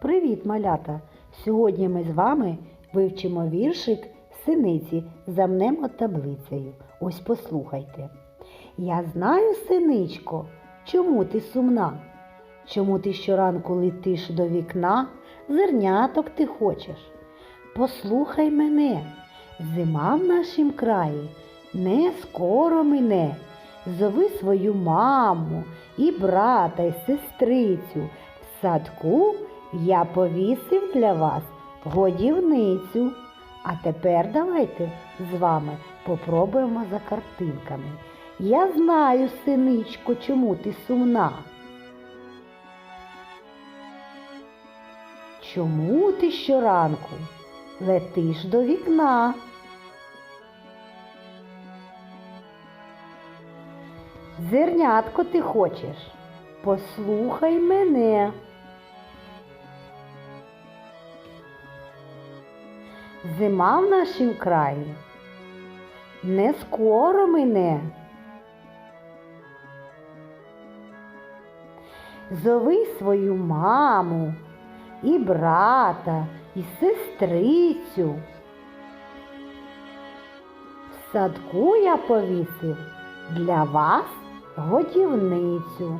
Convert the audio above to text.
Привіт, малята! Сьогодні ми з вами вивчимо віршик синиці за замнемо таблицею. Ось послухайте. Я знаю, синичко, чому ти сумна? Чому ти щоранку летиш до вікна, зерняток ти хочеш? Послухай мене, зима в нашім краї не скоро мине. Зови свою маму і брата, і сестрицю. В садку я повісив для вас годівницю. А тепер давайте з вами попробуємо за картинками. Я знаю, синичко, чому ти сумна. Чому ти щоранку летиш до вікна? Зернятко ти хочеш? Послухай мене. Зима в нашім краї не скоро мине. Зови свою маму і брата, і сестрицю. В садку я повісив для вас годівницю.